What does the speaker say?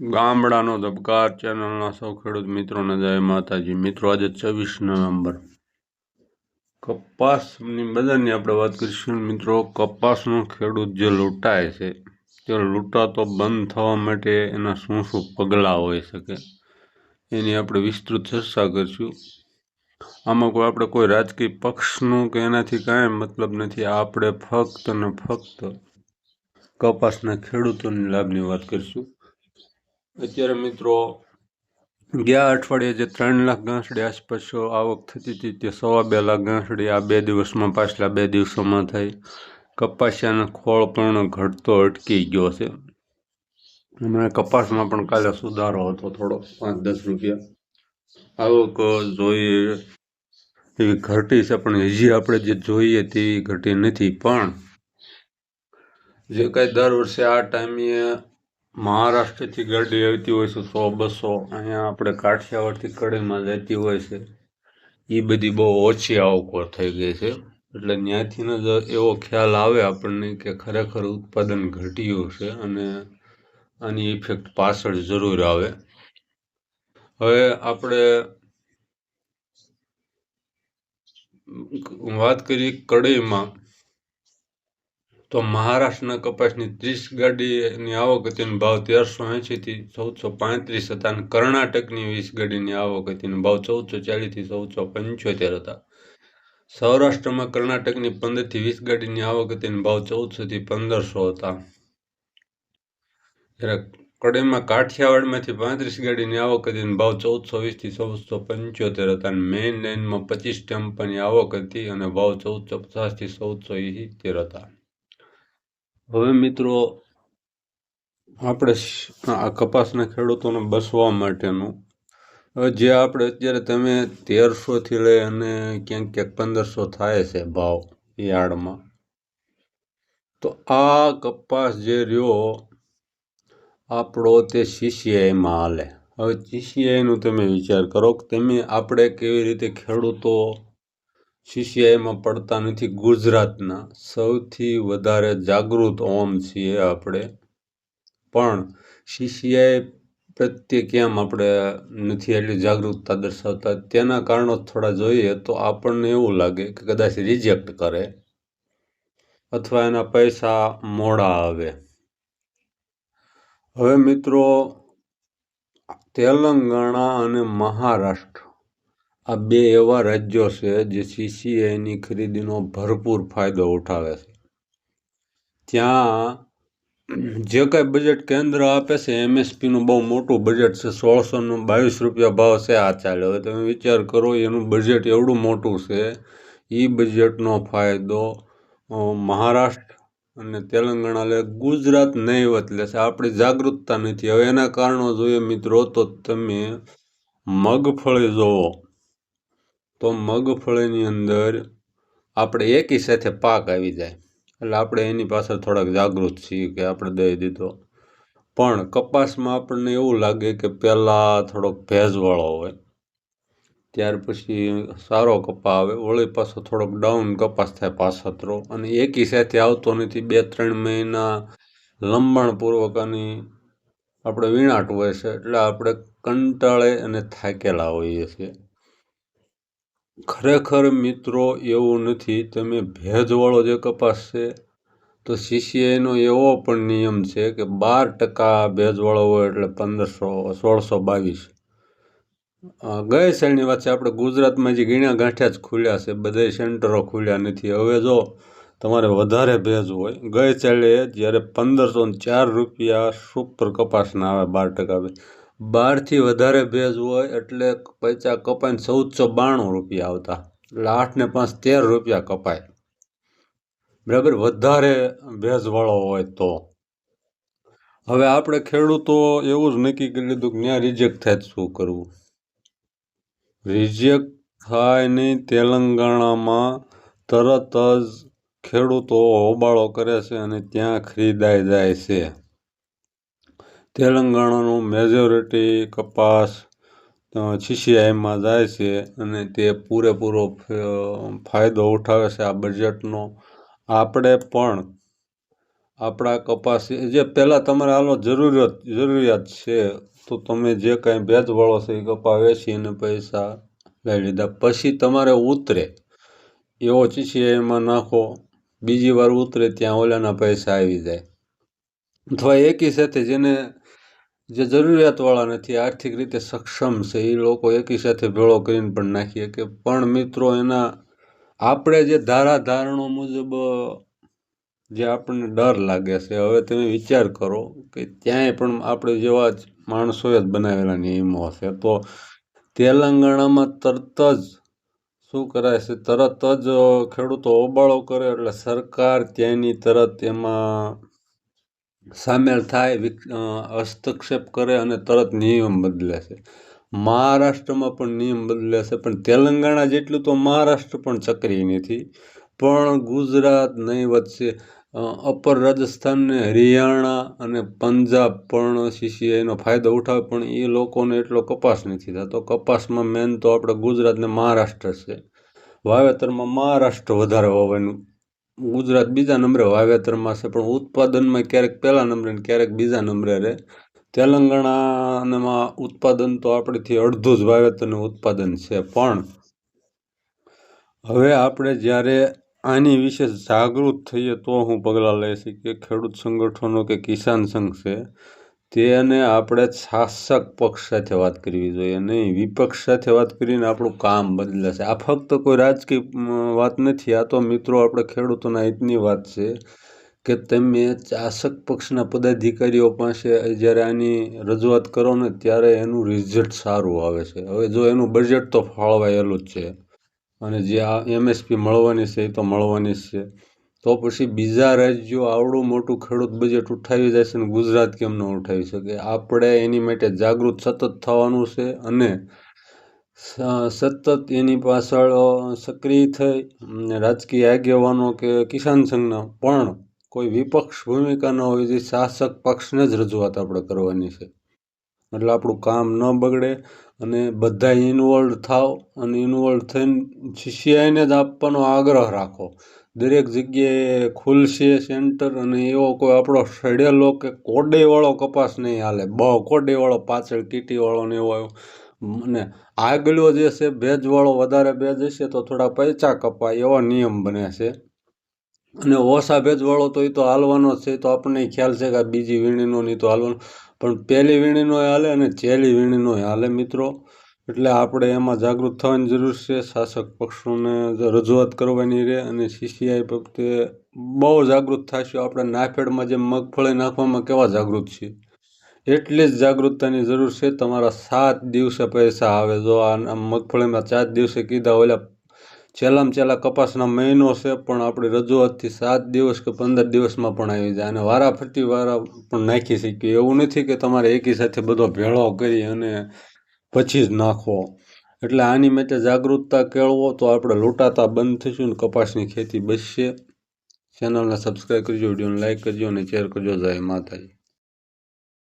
ગામડાનો ધબકાર, ચેનલના સૌ ખેડૂત મિત્રોને જય માતાજી. મિત્રો, આજે છવ્વીસ નવેમ્બર. કપાસની બધાની આપણે વાત કરીશું. મિત્રો, કપાસનો ખેડૂત જે લૂંટાય છે તે લૂંટાતો બંધ થવા માટે એના શું શું પગલાં હોઈ શકે, એની આપણે વિસ્તૃત ચર્ચા કરીશું. આમાં કોઈ આપણે કોઈ રાજકીય પક્ષનું કે એનાથી કાંઈ મતલબ નથી. આપણે ફક્ત ને ફક્ત કપાસના ખેડૂતોની લાભની વાત કરીશું. અત્યારે મિત્રો ગયા અઠવાડિયે જે ત્રણ લાખ ગાંસડી આસપાસ આવક થતી હતી, તે સવા બે લાખ ગાંસડી આ બે દિવસમાં, પાછલા બે દિવસોમાં થઈ. કપાસિયાનો ખોળ પણ ઘટતો અટકી ગયો છે. હમણાં કપાસમાં પણ કાલે સુધારો હતો થોડો, પાંચ દસ રૂપિયા. આવક જોઈએ એવી ઘટી છે, પણ હજી આપણે જે જોઈએ તેવી ઘટી નથી. પણ જે કાંઈ દર વર્ષે આ ટાઈમે મહારાષ્ટ્રથી ગાડી આવતી હોય છે સો, બસો. અહીંયા આપણે કાઠિયાવાડથી કડીમાં જતી હોય છે. એ બધી બહુ ઓછી આવકો થઈ ગઈ છે. એટલે ત્યાંથી જ એવો ખ્યાલ આવે આપણને કે ખરેખર ઉત્પાદન ઘટ્યું છે અને આની ઇફેક્ટ પાછળ જરૂર આવે. હવે આપણે વાત કરીએ કડીમાં. તો મહારાષ્ટ્રના કપાસની ત્રીસ ગાડીની આવક હતી ભાવ તેરસો એંશીથી ચૌદસો પાંત્રીસ હતા અને કર્ણાટકની વીસ ગાડીની આવક હતી ભાવ ચૌદસો ચાલીસથી ચૌદસો પંચોતેર હતા. સૌરાષ્ટ્રમાં કર્ણાટકની પંદરથી વીસ ગાડીની આવક હતી અને ભાવ ચૌદસોથી પંદરસો હતા. જ્યારે કડેમાં કાઠિયાવાડમાંથી પાંત્રીસ ગાડીની આવક હતી ભાવ ચૌદસો વીસથી ચૌદસો પંચોતેર હતા અને મેઇન લાઇનમાં પચીસ ટેમ્પાની આવક હતી અને ભાવ ચૌદસો પચાસથી ચૌદસો સિત્તેર હતા. હવે મિત્રો, આપણે આ કપાસના ખેડૂતોને બસવા માટેનું, હવે જે આપણે અત્યારે તમે તેરસોથી લઈ અને ક્યાંક ક્યાંક પંદરસો થાય છે ભાવ યાર્ડમાં. તો આ કપાસ જે રહ્યો, આપણો તે સીસીઆઈમાં હાલે. હવે સીસીઆઈનું તમે વિચાર કરો કે તમે, આપણે કેવી રીતે ખેડૂતો સીસીઆઈમાં પડતા નથી ગુજરાતના સૌથી વધારે જાગૃત ઓમ છીએ આપણે. પણ સીસીઆઈ પ્રત્યે કેમ આપણે નથી એટલી જાગૃતતા દર્શાવતા? તેના કારણો થોડા જોઈએ તો આપણને એવું લાગે કે કદાચ રિજેક્ટ કરે અથવા એના પૈસા મોડા આવે. હવે મિત્રો, તેલંગાણા અને મહારાષ્ટ્ર આ બે એવા રાજ્યો છે જે સીસીઆઈની ખરીદીનો ભરપૂર ફાયદો ઉઠાવે છે. ત્યાં જે કાંઈ બજેટ કેન્દ્ર આપે છે એમએસપીનું બહુ મોટું બજેટ છે, સોળસોનું બાવીસ રૂપિયા ભાવ છે આ ચાલે હવે તમે વિચાર કરો, એનું બજેટ એવડું મોટું છે. એ બજેટનો ફાયદો મહારાષ્ટ્ર અને તેલંગાણા લે ગુજરાત નહીવત લેશે આપણી જાગૃતતા નથી. હવે એના કારણો જોઈએ મિત્રો, તો તમે મગફળી જોવો તો મગફળીની અંદર આપણે એકી સાથે પાક આવી જાય. એટલે આપણે એની પાછળ થોડાક જાગૃત છીએ કે આપણે દઈ દીધો. પણ કપાસમાં આપણને એવું લાગે કે પહેલાં થોડોક ભેજવાળો હોય. ત્યાર પછી સારો કપા આવે, વળી પાછો થોડોક ડાઉન કપાસ થાય પાછતરો. અને એકી સાથે આવતો નથી બે ત્રણ મહિના લંબાણપૂર્વક આની આપણે વીણાટ હોય છે. એટલે આપણે કંટાળે અને થાકેલા હોઈએ છીએ. ખરેખર મિત્રો, એવું નથી. તમે ભેજવાળો જે કપાસ છે, તો સીસીઆઈનો એવો પણ નિયમ છે કે બાર ટકા ભેજવાળો હોય એટલે પંદરસો, સોળસો બાવીસ. ગઈ સાલની વાત છે આપણે ગુજરાતમાં જે ગીણ્યા ગાંઠ્યા જ ખુલ્યા છે બધા સેન્ટરો ખુલ્યા નથી. હવે જો તમારે વધારે ભેજ હોય, ગઈ ચાલે જ્યારે પંદરસો ચાર રૂપિયા સુપર કપાસના આવે બાર ટકા બારથી વધારે ભેજ હોય એટલે પૈસા કપાઈને ચૌદસો બાણું રૂપિયા આવતા. એટલે આઠ ને પાંચ તેર રૂપિયા કપાય. બરાબર, વધારે ભેજવાળો હોય તો. હવે આપણે ખેડૂતો એવું જ નક્કી કરી લીધું કે ત્યાં રિજેક્ટ થાય શું કરવું? રિજેક્ટ થાય નહીં, તેલંગાણામાં તરત જ ખેડૂતો હોબાળો કરે છે અને ત્યાં ખરીદાઈ જાય છે. તેલંગાણાનું મેજોરિટી કપાસ સીસીઆઈમાં જાય છે અને તે પૂરેપૂરો ફાયદો ઉઠાવે છે આ બજેટનો આપણે પણ આપણા કપાસ જે પહેલાં તમારે હાલો જરૂરિયાત જરૂરિયાત છે, તો તમે જે કાંઈ ભેજવાળો છે એ કપા વેચીને પૈસા લઈ લીધા. પછી તમારે ઉતરે, એવો ચીસીઆઈમાં નાખો, બીજી વાર ઉતરે ત્યાં ઓલાના પૈસા આવી જાય. અથવા એકી સાથે જેને જે જરૂરિયાતવાળા નથી, આર્થિક રીતે સક્ષમ છે, એ લોકો એકી સાથે ભેળો કરીને પણ નાખીએ કે પણ મિત્રો, એના આપણે જે ધારા ધારણો મુજબ જે આપણને ડર લાગે છે, હવે તમે વિચાર કરો કે ત્યાંય પણ આપણે જેવા જ માણસોએ જ બનાવેલા નિયમો છે, તો તેલંગાણામાં તરત જ શું કરાય છે, તરત જ ખેડૂતો હોબાળો કરે એટલે સરકાર ત્યાંની તરત એમાં સામેલ થાય હસ્તક્ષેપ કરે અને તરત નિયમ બદલે છે. મહારાષ્ટ્રમાં પણ નિયમ બદલે છે, પણ તેલંગાણા જેટલું તો મહારાષ્ટ્ર પણ ચક્રી નથી. પણ ગુજરાત નહીં વચ્ચે અપર રાજસ્થાન ને હરિયાણા અને પંજાબ પણ સીસીઆઈનો ફાયદો ઉઠાવે, પણ એ લોકોને એટલો કપાસ નથી થતો. કપાસમાં મેન તો આપણે ગુજરાત ને મહારાષ્ટ્ર છે. વાવેતરમાં મહારાષ્ટ્ર વધારે હોવાનું ગુજરાત બીજા નંબરે વાવેતરમાં છે, પણ ઉત્પાદનમાં ક્યારેક પહેલા નંબરે ને ક્યારેક બીજા નંબરે રહે તેલંગાણામાં ઉત્પાદન તો આપણેથી અડધું જ વાવેતરનું ઉત્પાદન છે, પણ હવે આપણે જ્યારે આની વિશે જાગૃત થઈએ તો હું પગલાં લઈ શકીએ. ખેડૂત સંગઠનો કે કિસાન સંઘ છે તેને આપણે શાસક પક્ષ સાથે વાત કરવી જોઈએ નહીં. વિપક્ષ સાથે વાત કરીને આપણું કામ બદલાશે. આ ફક્ત કોઈ રાજકીય વાત નથી. આ તો મિત્રો આપણે ખેડૂતોના હિતની વાત છે કે તમે શાસક પક્ષના પદાધિકારીઓ પાસે જ્યારે આની રજૂઆત કરો ને ત્યારે એનું રિઝલ્ટ સારું આવે છે. હવે જો એનું બજેટ તો ફાળવાયેલું જ છે. અને જે આ એમએસપી મળવાની છે એ તો મળવાની જ છે. તો પછી બીજા રાજ્યો આવડું મોટું ખેડૂત બજેટ ઉઠાવી જાય છે ને ગુજરાત કેમ ન ઉઠાવી શકે? આપણે એની માટે જાગૃત સતત થવાનું છે અને સતત એની પાછળ સક્રિય થઈ રાજકીય આગેવાનો કે કિસાન સંઘના પણ કોઈ વિપક્ષ ભૂમિકા ન હોય જે શાસક પક્ષને જ રજૂઆત આપણે કરવાની છે. એટલે આપણું કામ ન બગડે અને બધા ઇન્વોલ્વ થાવ અને ઇન્વોલ્વ થઈને સીસીઆઈને જ આપવાનો આગ્રહ રાખો. દરેક જગ્યાએ ખુલશે સેન્ટર અને એવો કોઈ આપણો સડેલો કે કોડેવાળો કપાસ નહીં હાલે. બહુ કોડેવાળો, પાછળ કીટીવાળો ને એવો અને આગલો જે છે, ભેજવાળો વધારે ભેજ હશે તો થોડા પૈસા કપાય એવો નિયમ બને છે. અને ઓછા ભેજવાળો તો એ તો હાલવાનો છે તો આપણને ખ્યાલ છે કે બીજી વીણીનો નહીં તો હાલવાનો. પણ પહેલી વીણીનો હાલે અને છેલ્લી વીણીનો હાલે મિત્રો. એટલે આપણે એમાં જાગૃત થવાની જરૂર છે. શાસક પક્ષોને રજૂઆત કરવાની રહે અને સીસીઆઈ પ્રત્યે બહુ જાગૃત થશું. આપણે નાફેડમાં જે મગફળી નાખવામાં કેવા જાગૃત છીએ એટલી જ જાગૃતતાની જરૂર છે. તમારા સાત દિવસે પૈસા આવે. જો આ મગફળીમાં ચાર દિવસે કીધા ઓલા છેલ્લામાં છેલ્લા કપાસના મહિનો છે, પણ આપણી રજૂઆતથી સાત દિવસ કે પંદર દિવસમાં પણ આવી જાય અને વારાફરતી વારા પણ નાખી શકીએ. એવું નથી કે તમારે એકી સાથે બધો ભેળો કરી અને પછી જ નાખવો. એટલે આની માટે જાગૃતતા કેળવો તો આપણે લૂંટાતા બંધ થઈશું ને કપાસની ખેતી બચશે ચેનલને સબસ્ક્રાઈબ કરજો, વિડીયોને લાઇક કરજો અને શેર કરજો. જય માતાજી.